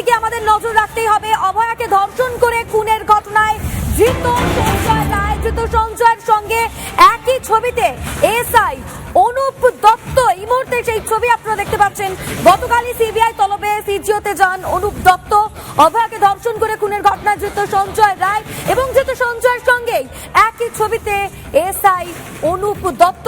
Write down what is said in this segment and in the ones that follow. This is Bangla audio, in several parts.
দিকে আমাদের নজর রাখতেই হবে। অভয়াকে ধর্ষণ করে খুনের ঘটনায় ধৃত সঞ্জয় রায় ধৃত সঞ্জয়ের সঙ্গে একই ছবিতে এসআই অনুপ দত্ত। এই মুহূর্তে সেই ছবি আপনারা দেখতে পাচ্ছেন। গতকালই সিবিআই তলবে সিজিওতে যান অনুপ দত্ত। অভয়াকে ধর্ষণ করে খুনের ঘটনায় ধৃত সঞ্জয় রায় এবং ধৃত সঞ্জয়ের সঙ্গেই একই ছবিতে এসআই অনুপ দত্ত।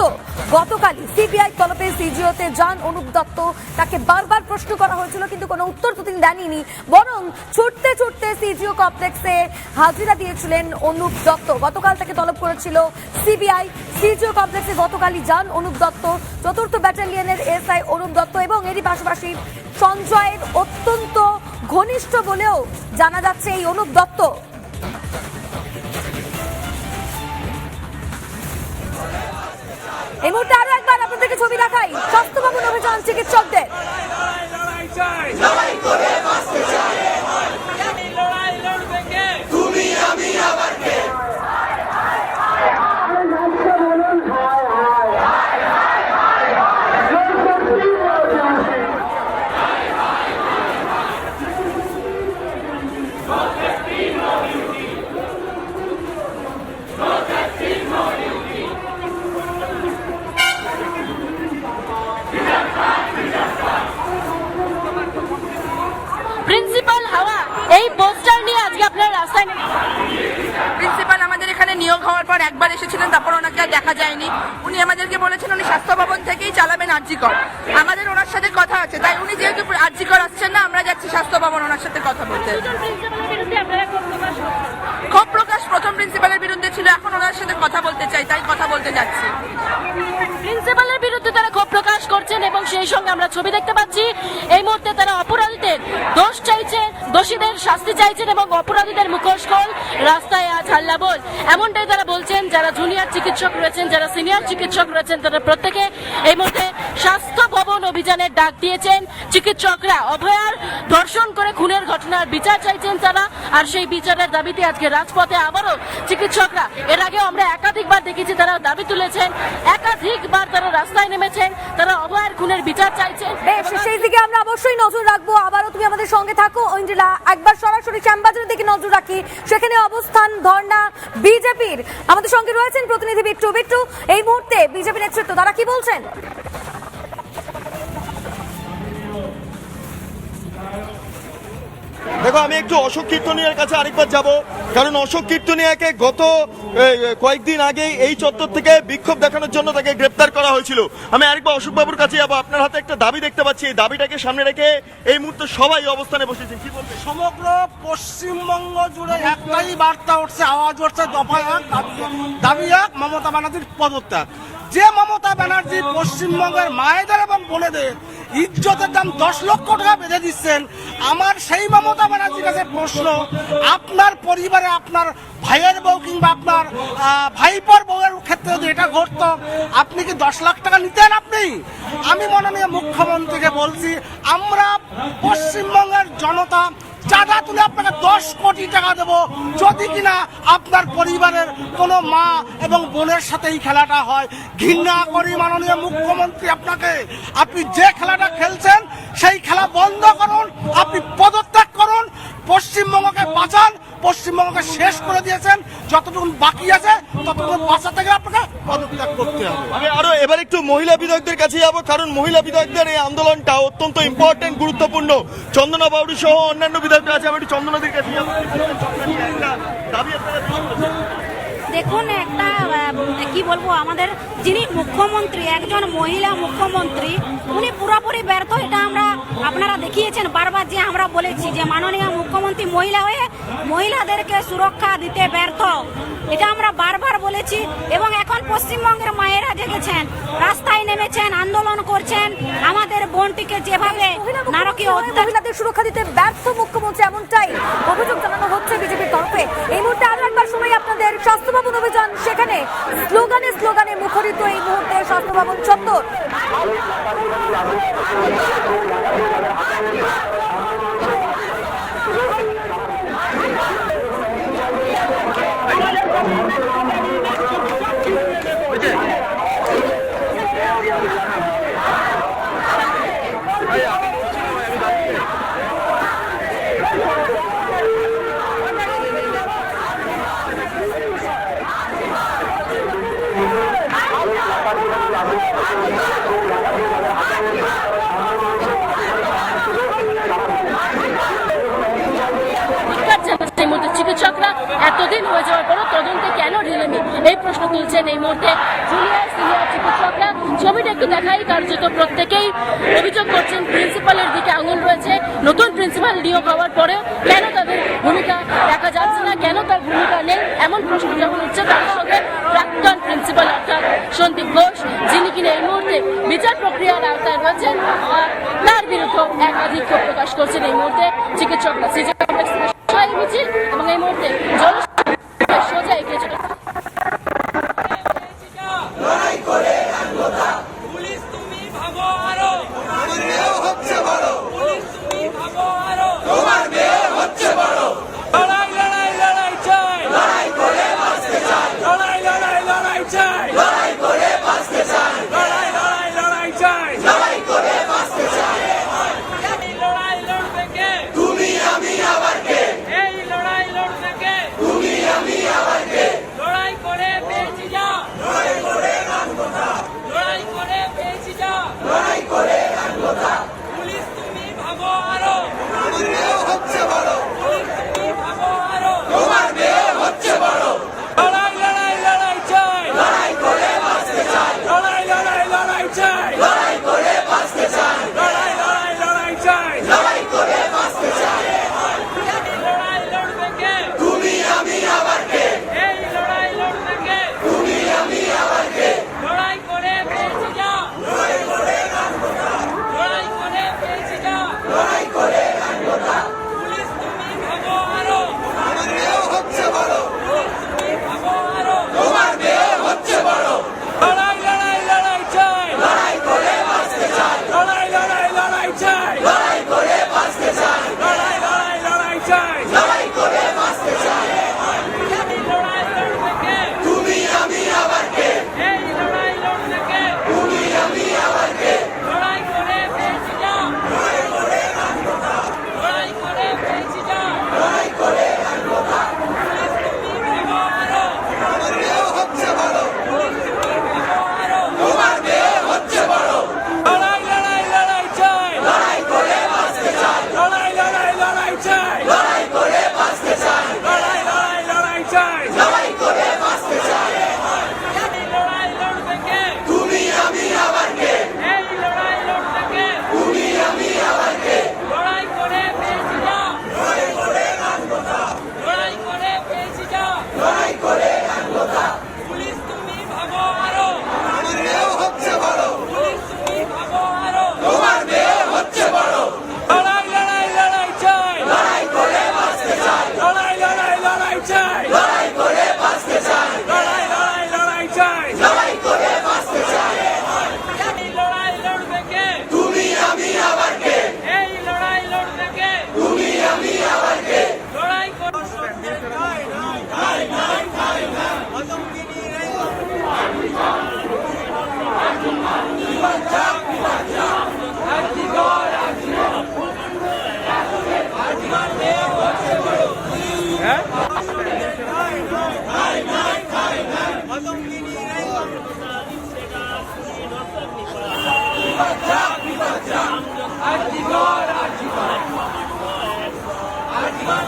গতকালই সিবিআই তলবে সিজিওতে যান অনুপ দত্ত তাকে বারবার প্রশ্ন করা হয়েছিল, কিন্তু কোনো উত্তর তো তিনি দেননি। বরং ছুটতে ছুটতে সিজিও কমপ্লেক্সে হাজিরা দিয়েছিলেন অনুপ দত্ত। গতকাল তাকে তলব করেছিল সিবিআই। সিজিও কমপ্লেক্সে গতকালই যান অনুপ দত্ত, চতুর্থ ব্যাটালিয়নের এসআই অনুপ দত্ত এবং এরই পাশাপাশি সঞ্জয়ের অত্যন্ত ঘনিষ্ঠ বলেও জানা যাচ্ছে এই অনুপ দত্ত। এই মুহূর্তে আরও একবার আপনাদেরকে ছবি দেখাই। স্বাস্থ্য ভবন অভিযান চিকিৎসকদের। চাই লড়াই লড়বে কে প্রিন্সিপাল হাওয়া এই পোস্টার নিয়ে আজকে আপনারা রাস্তায় নেমে প্রিন্সিপাল আমাদের এখানে নিয়োগ হওয়ার পর একবার এসেছিলেন তারপর ওনাকে আর দেখা যায়নি। উনি আমাদেরকে বলেছেন উনি স্বাস্থ্য ভবন থেকেই চালাবেন আরজিকর। আমাদের ওনার সাথে কথা আছে তাই উনি যেহেতু আরজিকর আসছেন না আমরা যাচ্ছি স্বাস্থ্য ভবন ওনার সাথে কথা বলতে। ক্ষোভ প্রকাশ প্রথম প্রিন্সিপালের বিরুদ্ধে ছিল এখন ওনার সাথে কথা বলতে চাই তাই কথা বলতে যাচ্ছি। প্রিন্সিপালের বিরুদ্ধে তারা ক্ষোভ প্রকাশ করছেন এবং সেই সঙ্গে আমরা ছবি দেখতে পাচ্ছি এই মুহূর্তে তারা অপরাধীদের দোষ চাইছেন। দোষীদের শাস্তি চাইছেন এবং অপরাধীদের মুখোশ খোল, রাস্তায় আজ হাল্লা বল। এমনটাই তারা বলছেন, যারা জুনিয়র চিকিৎসক রয়েছেন, যারা সিনিয়র চিকিৎসক রয়েছেন তারা প্রত্যেকে এই মুহূর্তে স্বাস্থ্য ভবন অভিযানের ডাক দিয়েছেন চিকিৎসকরা। অভয়ার ধর্ষণ করে খুনের ঘটনার বিচার চাইছেন তারা, আর সেই বিচারের দাবিতে আজকে রাজপথে আবারও চিকিৎসকরা। এর আগে আমরা একাধিকবার দেখেছি তারা দাবি তুলেছেন, একাধিকবার তারা রাস্তায় নেমেছেন, তারা অভয়ার খুনের বিচার চাইছেন। সেই দিকে আমরা অবশ্যই নজর রাখব। আবারও তুমি আমাদের সঙ্গে থাকো। একবার সরাসরি শ্যামবাজারের দিকে নজর রাখি। সেখানে অবস্থান ধর্ণা বিজেপির। আমাদের সঙ্গে রয়েছেন প্রতিনিধি বিট্টু বিট্টু। এই মুহূর্তে বিজেপি নেতৃত্ব, তারা কি বলছেন? দেখো, আমি একটু অশোক কীর্তনিয়ার কাছে আরেকবার যাব। কারণ অশোক কীর্তনিয়াকে গত কয়েকদিন আগে এই চত্বর থেকে বিক্ষোভ দেখানোর জন্য তাকে গ্রেপ্তার করা হয়েছিল। আমি আরেকবার অশোক বাবুর কাছে যাব। আপনার হাতে একটা দাবি দেখতে পাচ্ছি। এই দাবিটাকে সামনে রেখে এই মুহূর্তে সবাই অবস্থানে বসেছেন কি বলবেন সমগ্র পশ্চিমবঙ্গ জুড়ে একটাই বার্তা উঠছে, আওয়াজ উঠছে, দফা দাবি এক, মমতা ব্যানার্জির পদত্যাগ। যে মমতা ব্যানার্জি পশ্চিমবঙ্গের মায়েদের এবং বোনেদের ইজ্জতের দাম দশ লক্ষ টাকা বেঁধে দিচ্ছেন আমার সেই মমতা ব্যানার্জির কাছে প্রশ্ন, আপনার পরিবারে আপনার ভাইয়ের বউ কিংবা আপনার ভাইপোর বউয়ের ক্ষেত্রে যদি এটা ঘটতো, আপনি কি দশ লাখ টাকা নিতেন আপনি? আমি মাননীয় মুখ্যমন্ত্রীকে বলছি, আমরা পশ্চিমবঙ্গের জনতা চাঁদা তুলে আপনাকে দশ কোটি টাকা দেব। যদি কিনা আপনার পরিবারের কোনো মা এবং বোনের সাথে এই খেলাটা হয়, ঘৃণা করি মাননীয় মুখ্যমন্ত্রী আপনাকে। আপনি যে খেলাটা খেলছেন সেই খেলা বন্ধ করুন, আপনি পদত্যাগ করুন, পশ্চিমবঙ্গকে বাঁচান, পশ্চিমবঙ্গকে শেষ করে দিয়েছেন যতটুকু বাকি আছে ততটুকু বাঁচাতে গেলে আপনাকে পদত্যাগ করতে হবে। আমি আরও এবার একটু মহিলা বিধায়কদের কাছে যাব, কারণ মহিলা বিধায়কদের এই আন্দোলনটা অত্যন্ত ইম্পর্টেন্ট গুরুত্বপূর্ণ। চন্দনা বাউরি সহ অন্যান্য বিধায়করা আছে, আমি একটু চন্দনাদের কাছে যাব। দাবি আপনারা দেখুন একটা কি বলব আমাদের যিনি মুখ্যমন্ত্রী একজন মহিলা মুখ্যমন্ত্রী উনি পুরোপুরি ব্যর্থ। এটা আমরা আপনারা দেখিয়েছেন বারবার যে আমরা বলেছি যে মাননীয় মুখ্যমন্ত্রী মহিলা হয়ে মহিলাদেরকে সুরক্ষা দিতে ব্যর্থ। এটা আমরা বারবার বলেছি এবং এখন পশ্চিমবঙ্গের মায়েরা জেগেছেন রাস্তায় নেমেছেন আন্দোলন করছেন আমাদের বোনটিকে যেভাবে নারকীয় মহিলাদের সুরক্ষা দিতে ব্যর্থ মুখ্যমন্ত্রী এমনটাই অভিযোগ জানানো হচ্ছে বিজেপির তরফে। এই মুহূর্তে আরও একবার সময় আপনাদের স্বাস্থ্য ভবন অভিযান সেখানে স্লোগানে স্লোগানে মুখরিত এই মুহূর্তে স্বাস্থ্য ভবন চত্বর। হয়ে যাওয়ার পরও তদন্তে কেন ঢিলেমি এই প্রশ্ন তুলছেন এই মুহূর্তে জুনিয়র, সিনিয়র চিকিৎসকরা। ছবিটা একটু দেখাই, কার্যত প্রত্যেকেই অভিযোগ করছেন, প্রিন্সিপালের দিকে আঙুল রয়েছে। নতুন প্রিন্সিপাল নিয়োগ হওয়ার পরেও কেন তাদের ভূমিকা দেখা যাচ্ছে না? কেন তার ভূমিকা নেই? এমন প্রশ্ন যখন উঠছে, তার সঙ্গে প্রাক্তন প্রিন্সিপাল অর্থাৎ সন্দীপ ঘোষ, যিনি কিনা এই মুহূর্তে বিচার প্রক্রিয়ার আওতায় রয়েছেন, আর তার বিরুদ্ধে একাধিক প্রকাশ করছেন। এই মুহূর্তে চিকিৎসকরা সিজি কমপ্লেক্স থেকে সবাই মিছিল এবং এই মুহূর্তে জল চাই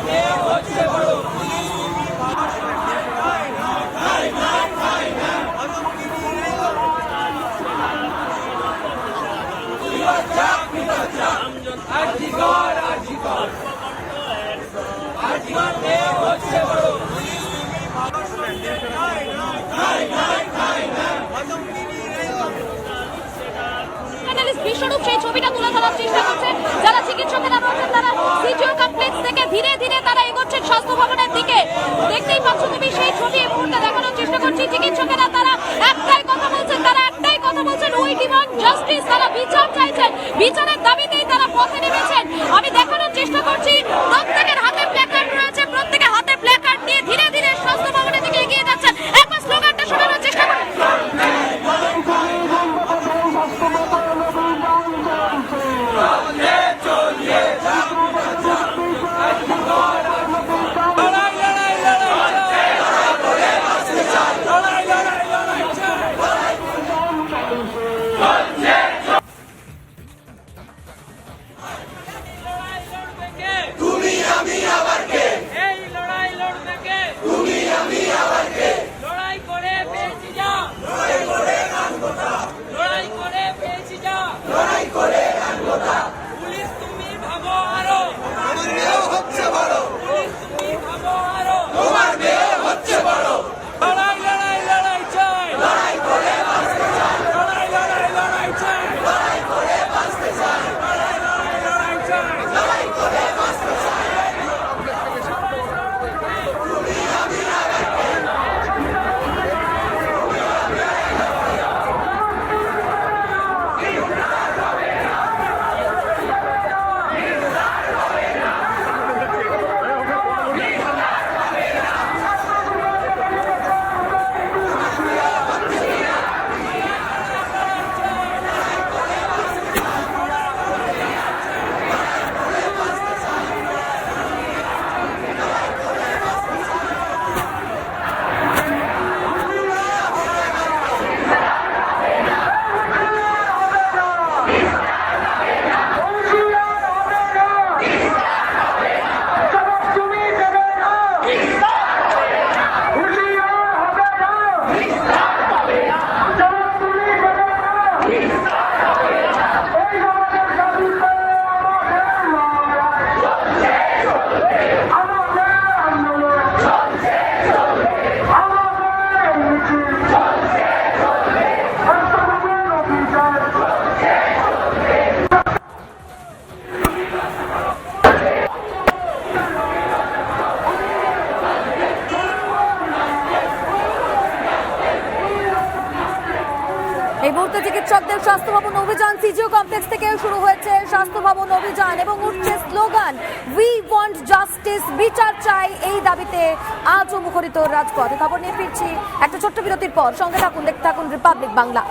Yeah. বিশ্বরূপ সেই ছবিটা তুলে ধরার চেষ্টা করছে। যারা চিকিৎসকেরা রয়েছেন, তারা সিজিও কমপ্লেক্স থেকে ধীরে ধীরে তারা এগোচ্ছেন স্বাস্থ্য ভবনের দিকে। দেখতেই পাচ্ছ তুমি সেই ছবি এই মুহূর্তে দেখানোর চেষ্টা করছি। চিকিৎসকেরা তারা একটাই কথা বলছেন, তারা একটাই কথা বলছেন উই ডিমান্ড জাস্টিস তারা বিচার চাইছেন। বিচারের দাবিতেই তারা পথে নেমেছেন। আমি দেখানোর চেষ্টা করছি প্রত্যেকের ভবন অভিযান, সিজিও কমপ্লেক্স থেকে শুরু হয়েছে স্বাস্থ্য ভবন অভিযান এবং উঠছে স্লোগান উই ওয়ান্ট জাস্টিস বিচার চাই এই দাবিতে আজ মুখরিত রাজপথ। খবর নিয়ে ফিরছি একটা ছোট্ট বিরতির পর। সঙ্গে থাকুন, দেখতে থাকুন রিপাবলিক বাংলা